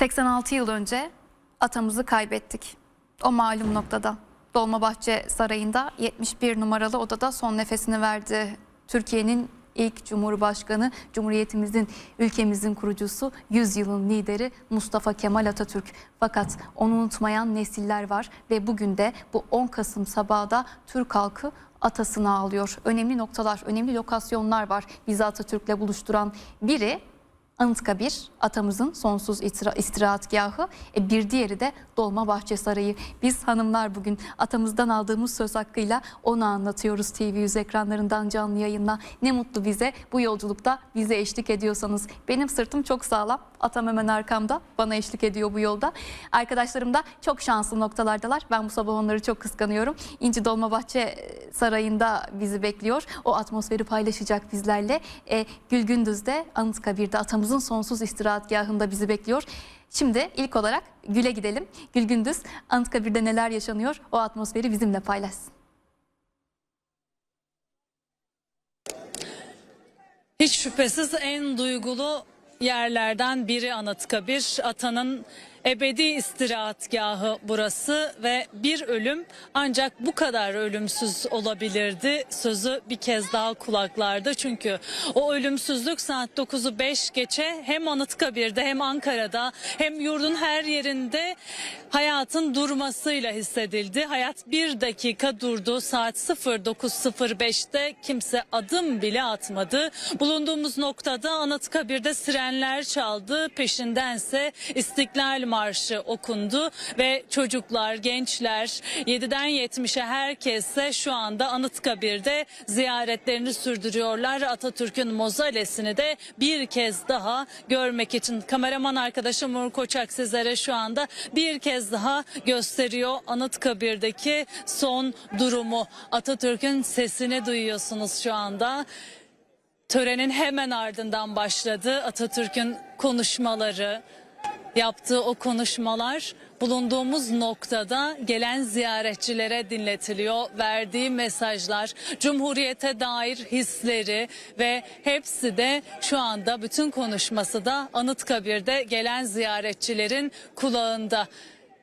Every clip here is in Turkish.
86 yıl önce atamızı kaybettik. O malum noktada. Dolmabahçe Sarayı'nda 71 numaralı odada son nefesini verdi. Türkiye'nin ilk Cumhurbaşkanı, Cumhuriyetimizin, ülkemizin kurucusu, 100 yılın lideri Mustafa Kemal Atatürk. Fakat onu unutmayan nesiller var ve bugün de bu 10 Kasım sabahı da Türk halkı atasını ağlıyor. Önemli noktalar, önemli lokasyonlar var bizi Atatürk'le buluşturan. Biri Anıtkabir atamızın sonsuz istira- istirahatgahı e, bir diğeri de Dolmabahçe Sarayı. Biz hanımlar bugün atamızdan aldığımız söz hakkıyla onu anlatıyoruz TV100 ekranlarından canlı yayınla. Ne mutlu bize bu yolculukta bize eşlik ediyorsanız. Benim sırtım çok sağlam. Atam hemen arkamda bana eşlik ediyor bu yolda. Arkadaşlarım da çok şanslı noktalardalar. Ben bu sabah onları çok kıskanıyorum. İnci Dolmabahçe Sarayı'nda bizi bekliyor. O atmosferi paylaşacak bizlerle. E, Gül Gündüz de Anıtkabir'de atamızın sonsuz istirahatgahında bizi bekliyor. Şimdi ilk olarak Gül'e gidelim. Gül Gündüz Anıtkabir'de neler yaşanıyor o atmosferi bizimle paylaşsın. Hiç şüphesiz en duygulu yerlerden biri Anıtkabir. Atanın ebedi istirahatgahı burası ve bir ölüm ancak bu kadar ölümsüz olabilirdi. Sözü bir kez daha kulaklarda çünkü o ölümsüzlük saat 9'u 5 geçe hem Anıtkabir'de hem Ankara'da hem yurdun her yerinde hayatın durmasıyla hissedildi. Hayat bir dakika durdu. Saat 09.05'te kimse adım bile atmadı. Bulunduğumuz noktada Anıtkabir'de sirenler çaldı. Peşindense İstiklal Marşı okundu ve çocuklar, gençler 7'den 70'e herkese şu anda Anıtkabir'de ziyaretlerini sürdürüyorlar. Atatürk'ün mozalesini de bir kez daha görmek için kameraman arkadaşım Uğur Koçak sizlere şu anda bir kez daha gösteriyor Anıtkabir'deki son durumu. Atatürk'ün sesini duyuyorsunuz şu anda. Törenin hemen ardından başladı Atatürk'ün konuşmaları, yaptığı o konuşmalar bulunduğumuz noktada gelen ziyaretçilere dinletiliyor. Verdiği mesajlar, Cumhuriyete dair hisleri ve hepsi de şu anda bütün konuşması da Anıtkabir'de gelen ziyaretçilerin kulağında.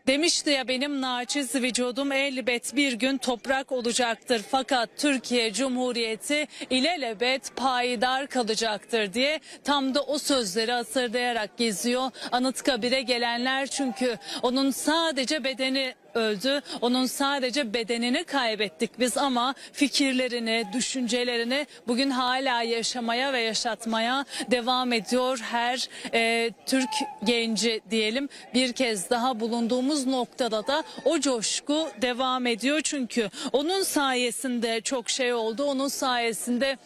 Demişti ya benim naçiz vücudum elbet bir gün toprak olacaktır. Fakat Türkiye Cumhuriyeti ilelebet payidar kalacaktır diye tam da o sözleri hatırlayarak geziyor. Anıtkabir'e gelenler çünkü onun sadece bedeni öldü. Onun sadece bedenini kaybettik biz ama fikirlerini, düşüncelerini bugün hala yaşamaya ve yaşatmaya devam ediyor her e, Türk genci diyelim. Bir kez daha bulunduğumuz noktada da o coşku devam ediyor çünkü onun sayesinde çok şey oldu. Onun sayesinde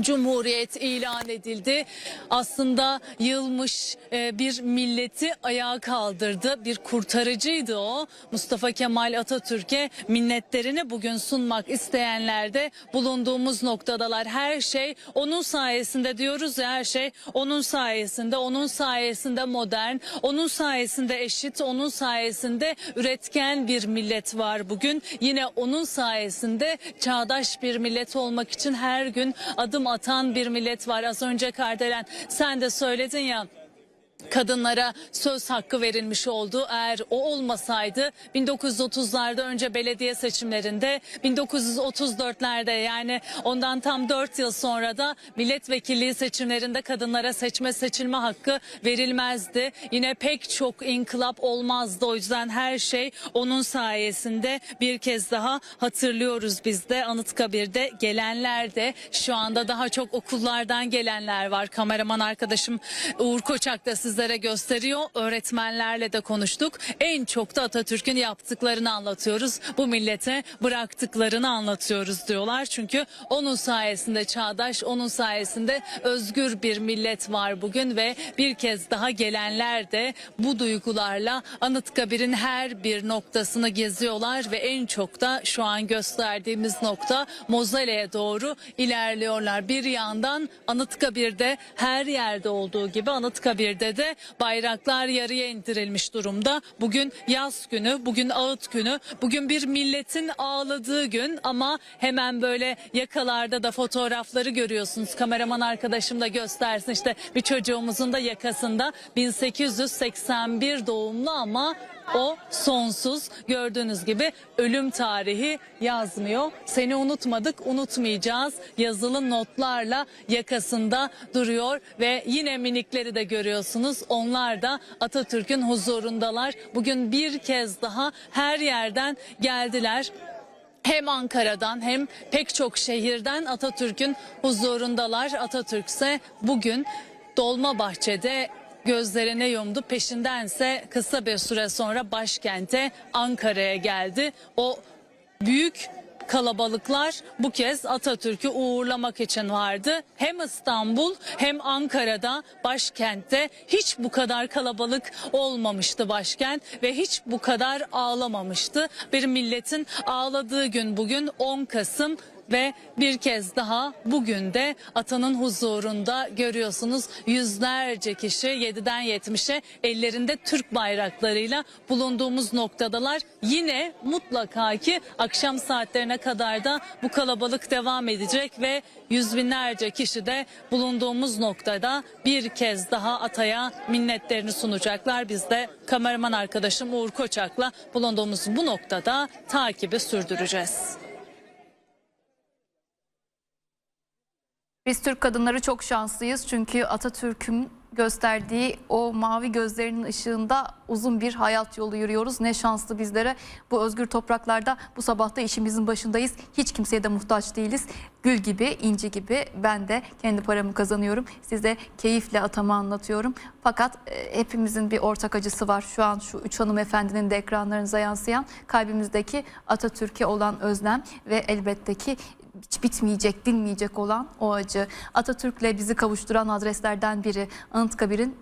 Cumhuriyet ilan edildi. Aslında yılmış e, bir milleti ayağa kaldırdı. Bir kurtarıcıydı o. Mustafa Kemal Atatürk'e minnetlerini bugün sunmak isteyenler de bulunduğumuz noktadalar. Her şey onun sayesinde diyoruz ya her şey onun sayesinde. Onun sayesinde modern, onun sayesinde eşit, onun sayesinde üretken bir millet var bugün. Yine onun sayesinde çağdaş bir millet olmak için her gün adım atan bir millet var. Az önce Kardelen sen de söyledin ya kadınlara söz hakkı verilmiş oldu. Eğer o olmasaydı 1930'larda önce belediye seçimlerinde 1934'lerde yani ondan tam 4 yıl sonra da milletvekilliği seçimlerinde kadınlara seçme seçilme hakkı verilmezdi. Yine pek çok inkılap olmazdı. O yüzden her şey onun sayesinde bir kez daha hatırlıyoruz biz de Anıtkabir'de gelenler de şu anda daha çok okullardan gelenler var. Kameraman arkadaşım Uğur Koçak da sizlere gösteriyor. Öğretmenlerle de konuştuk. En çok da Atatürk'ün yaptıklarını anlatıyoruz. Bu millete bıraktıklarını anlatıyoruz diyorlar. Çünkü onun sayesinde çağdaş, onun sayesinde özgür bir millet var bugün ve bir kez daha gelenler de bu duygularla Anıtkabir'in her bir noktasını geziyorlar ve en çok da şu an gösterdiğimiz nokta Mozale'ye doğru ilerliyorlar. Bir yandan Anıtkabir'de her yerde olduğu gibi Anıtkabir'de de Bahçe'de bayraklar yarıya indirilmiş durumda. Bugün yaz günü, bugün ağıt günü, bugün bir milletin ağladığı gün ama hemen böyle yakalarda da fotoğrafları görüyorsunuz. Kameraman arkadaşım da göstersin işte bir çocuğumuzun da yakasında 1881 doğumlu ama o sonsuz gördüğünüz gibi ölüm tarihi yazmıyor. Seni unutmadık, unutmayacağız. Yazılı notlarla yakasında duruyor ve yine minikleri de görüyorsunuz. Onlar da Atatürk'ün huzurundalar. Bugün bir kez daha her yerden geldiler hem Ankara'dan hem pek çok şehirden Atatürk'ün huzurundalar. Atatürk ise bugün Dolmabahçe'de gözlerine yumdu. Peşindense kısa bir süre sonra başkente Ankara'ya geldi. O büyük kalabalıklar bu kez Atatürk'ü uğurlamak için vardı. Hem İstanbul hem Ankara'da başkentte hiç bu kadar kalabalık olmamıştı başkent ve hiç bu kadar ağlamamıştı. Bir milletin ağladığı gün bugün 10 Kasım ve bir kez daha bugün de atanın huzurunda görüyorsunuz yüzlerce kişi 7'den 70'e ellerinde Türk bayraklarıyla bulunduğumuz noktadalar. Yine mutlaka ki akşam saatlerine kadar da bu kalabalık devam edecek ve yüz binlerce kişi de bulunduğumuz noktada bir kez daha ataya minnetlerini sunacaklar. Biz de kameraman arkadaşım Uğur Koçak'la bulunduğumuz bu noktada takibi sürdüreceğiz. Biz Türk kadınları çok şanslıyız çünkü Atatürk'ün gösterdiği o mavi gözlerinin ışığında uzun bir hayat yolu yürüyoruz. Ne şanslı bizlere bu özgür topraklarda bu sabah da işimizin başındayız. Hiç kimseye de muhtaç değiliz. Gül gibi, inci gibi ben de kendi paramı kazanıyorum. Size keyifle atamı anlatıyorum. Fakat e, hepimizin bir ortak acısı var. Şu an şu üç hanımefendinin de ekranlarınıza yansıyan kalbimizdeki Atatürk'e olan özlem ve elbette ki hiç bitmeyecek, dinmeyecek olan o acı. Atatürk'le bizi kavuşturan adreslerden biri Anıtkabir'in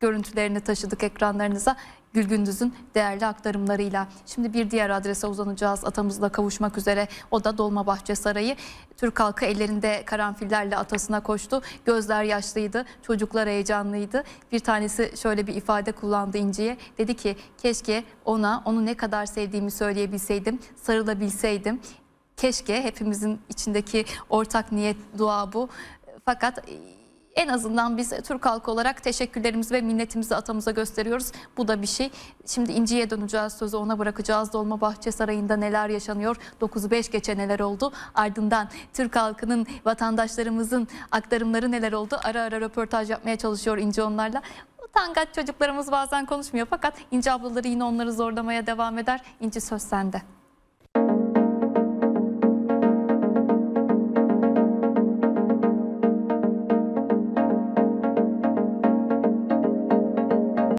görüntülerini taşıdık ekranlarınıza. Gülgündüz'ün değerli aktarımlarıyla. Şimdi bir diğer adrese uzanacağız atamızla kavuşmak üzere. O da Dolmabahçe Sarayı. Türk halkı ellerinde karanfillerle atasına koştu. Gözler yaşlıydı, çocuklar heyecanlıydı. Bir tanesi şöyle bir ifade kullandı İnci'ye. Dedi ki keşke ona onu ne kadar sevdiğimi söyleyebilseydim, sarılabilseydim. Keşke hepimizin içindeki ortak niyet dua bu. Fakat en azından biz Türk halkı olarak teşekkürlerimizi ve minnetimizi atamıza gösteriyoruz. Bu da bir şey. Şimdi İnci'ye döneceğiz sözü ona bırakacağız. Dolmabahçe Sarayı'nda neler yaşanıyor? 9'u 5 geçe neler oldu? Ardından Türk halkının, vatandaşlarımızın aktarımları neler oldu? Ara ara röportaj yapmaya çalışıyor İnci onlarla. Utangaç çocuklarımız bazen konuşmuyor fakat İnci ablaları yine onları zorlamaya devam eder. İnci söz sende.